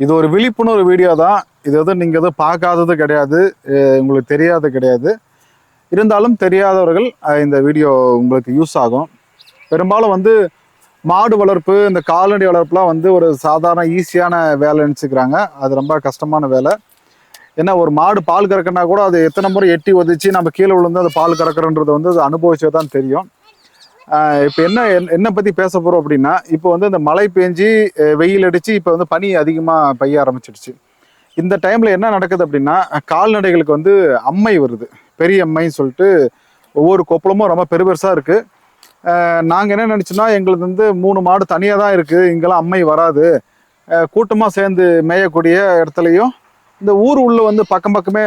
இது ஒரு விழிப்புணர்வு வீடியோ தான். இது எதுவும் நீங்கள் எதுவும் பார்க்காதது கிடையாது. உங்களுக்கு தெரியாது கிடையாது. இருந்தாலும் தெரியாதவர்கள் இந்த வீடியோ உங்களுக்கு யூஸ் ஆகும். பெரும்பாலும் வந்து மாடு வளர்ப்பு இந்த கால்நடை வளர்ப்புலாம் வந்து ஒரு சாதாரண ஈஸியான வேலை நினச்சிக்கிறாங்க. அது ரொம்ப கஷ்டமான வேலை. ஏன்னா ஒரு மாடு பால் கறக்குன்னா கூட அது எத்தனை முறை எட்டி உதச்சி நம்ம கீழே விழுந்து அது பால் கறக்குறன்றது வந்து அது அனுபவிச்சே தான் தெரியும். இப்போ என்ன என்ன- என்ன பற்றி பேச போகிறோம் அப்படின்னா இப்போ வந்து இந்த மழை பெஞ்சி வெயில் அடித்து இப்போ வந்து பனி அதிகமாக பெய்ய ஆரம்பிச்சிடுச்சு. இந்த டைமில் என்ன நடக்குது அப்படின்னா கால்நடைகளுக்கு வந்து அம்மை வருது. பெரிய அம்மைன்னு சொல்லிட்டு ஒவ்வொரு கொப்பளமும் ரொம்ப பெருபெருசாக இருக்குது நாங்கள் என்ன நினச்சோன்னா எங்களுக்கு வந்து மூணு மாடு தனியாக தான் இருக்குது இங்கெல்லாம் அம்மை வராது. கூட்டமாக சேர்ந்து மேயக்கூடிய இடத்துலையும் இந்த ஊர் உள்ள வந்து பக்கம் பக்கமே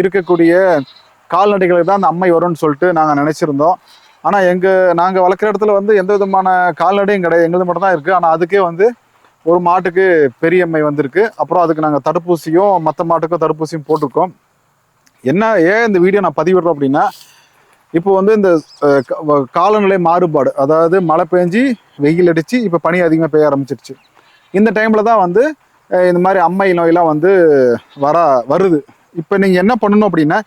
இருக்கக்கூடிய கால்நடைகளுக்கு தான் அந்த அம்மை வரும்னு சொல்லிட்டு நாங்கள் நினச்சிருந்தோம். ஆனால் எங்கள் நாங்கள் வளர்க்குற இடத்துல வந்து எந்த விதமான கால்நடையும் கிடையாது. எங்களுது மட்டும் தான் இருக்குது ஆனால் அதுக்கே வந்து ஒரு மாட்டுக்கு பெரிய அம்மை வந்திருக்கு. அப்புறம் அதுக்கு நாங்கள் தடுப்பூசியும் மற்ற மாட்டுக்கும் தடுப்பூசியும் போட்டிருக்கோம். என்ன ஏன் இந்த வீடியோ நான் பதிவிடுறோம் அப்படின்னா இப்போ வந்து இந்த க- வ- காலநிலை மாறுபாடு அதாவது மழை பெஞ்சி வெயில் அடிச்சு இப்போ பனி அதிகமாக பெய்ய ஆரம்பிச்சிருச்சு. இந்த டைமில் தான் வந்து இந்த மாதிரி அம்மை நோயெல்லாம் வந்து வர வருது. இப்போ நீங்கள் என்ன பண்ணணும் அப்படின்னா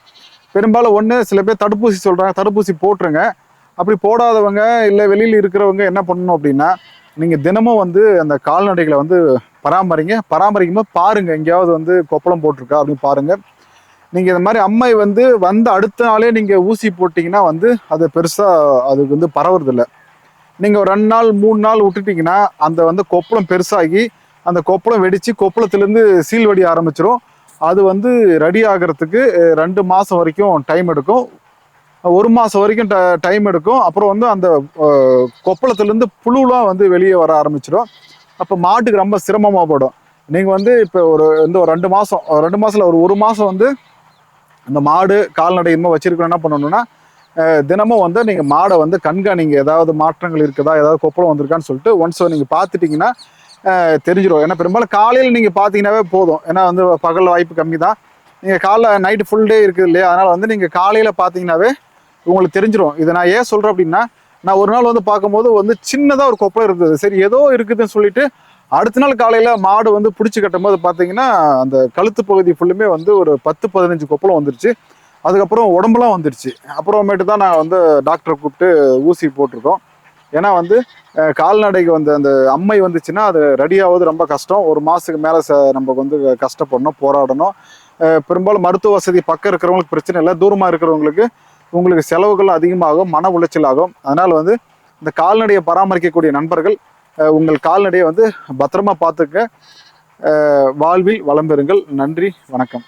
பெரும்பாலும் ஒன்று சில பேர் தடுப்பூசி சொல்கிறாங்க தடுப்பூசி போட்டுருங்க. அப்படி போடாதவங்க இல்லை வெளியில் இருக்கிறவங்க என்ன பண்ணணும் அப்படின்னா நீங்கள் தினமும் வந்து அந்த கால்நடைகளை வந்து பராமரிங்க. பராமரிக்கும் போது பாருங்கள் எங்கேயாவது வந்து கொப்பளம் போட்டிருக்கா அப்படின்னு பாருங்கள் நீங்கள் இந்த மாதிரி அம்மை வந்து வந்த அடுத்த நாளே நீங்கள் ஊசி போட்டிங்கன்னா வந்து அது பெருசாக அதுக்கு வந்து பரவுறதில்ல. நீங்கள் ஒரு ரெண்டு நாள் மூணு நாள் விட்டுட்டிங்கன்னா அந்த வந்து கொப்பளம் பெருசாகி அந்த கொப்பளம் வெடித்து கொப்பளத்துலேருந்து சீல் வெடி ஆரம்பிச்சிரும். அது வந்து ரெடி ஆகிறதுக்கு ரெண்டு மாதம் வரைக்கும் டைம் எடுக்கும். ஒரு மாதம் வரைக்கும் டைம் எடுக்கும். அப்புறம் வந்து அந்த கொப்பளத்துலேருந்து புழுலாம் வந்து வெளியே வர ஆரம்பிச்சிடும். அப்போ மாட்டுக்கு ரொம்ப சிரமமாக போடும். நீங்கள் வந்து இப்போ ஒரு இந்த ஒரு ரெண்டு மாதம் ரெண்டு மாதத்தில் ஒரு ஒரு மாதம் வந்து அந்த மாடு கால்நடை இனிமேல் வச்சுருக்கணும். என்ன பண்ணணும்னா தினமும் வந்து நீங்கள் மாடை வந்து கண்காணிங்க. ஏதாவது மாற்றங்கள் இருக்குதா? ஏதாவது கொப்பளம் வந்திருக்கான்னு சொல்லிட்டு ஒன்ஸ் நீங்கள் பார்த்துட்டிங்கன்னா தெரிஞ்சிடும் ஏன்னா பெரும்பாலும் காலையில் நீங்கள் பார்த்தீங்கன்னாவே போதும். ஏன்னா வந்து பகல் வாய்ப்பு கம்மி தான் நீங்கள் காலைல நைட்டு ஃபுல் டே இருக்குது இல்லையா? அதனால் வந்து நீங்கள் காலையில் பார்த்தீங்கன்னாவே உங்களுக்கு தெரிஞ்சிடும் இதை நான் ஏன் சொல்கிறேன் அப்படின்னா நான் ஒரு நாள் வந்து பார்க்கும்போது வந்து சின்னதாக ஒரு கொப்பளம் இருந்தது. சரி ஏதோ இருக்குதுன்னு சொல்லிட்டு அடுத்த நாள் காலையில் மாடு வந்து பிடிச்சி கட்டும் போது பார்த்தீங்கன்னா அந்த கழுத்து பகுதி ஃபுல்லுமே வந்து ஒரு பத்து பதினஞ்சு கொப்பளம் வந்துருச்சு. அதுக்கப்புறம் உடம்புலாம் வந்துடுச்சு அப்புறமேட்டு தான் நான் வந்து டாக்டரை கூப்பிட்டு ஊசி போட்டிருக்கோம். ஏன்னா வந்து கால்நடைக்கு வந்து அந்த அம்மை வந்துச்சுன்னா அது ரெடியாவது ரொம்ப கஷ்டம். ஒரு மாதத்துக்கு மேலே ச நமக்கு வந்து கஷ்டப்படணும் போராடணும். பெரும்பாலும் மருத்துவ வசதி பக்கம் இருக்கிறவங்களுக்கு பிரச்சனை இல்லை. தூரமாக இருக்கிறவங்களுக்கு உங்களுக்கு செலவுகள் அதிகமாகும் மன உளைச்சல் ஆகும் அதனால் வந்து இந்த கால்நடையை பராமரிக்கக்கூடிய நண்பர்கள் அஹ், உங்கள் கால்நடையை வந்து பத்திரமா பார்த்துக்க வாழ்வில் வளம் பெறுங்கள். நன்றி வணக்கம்.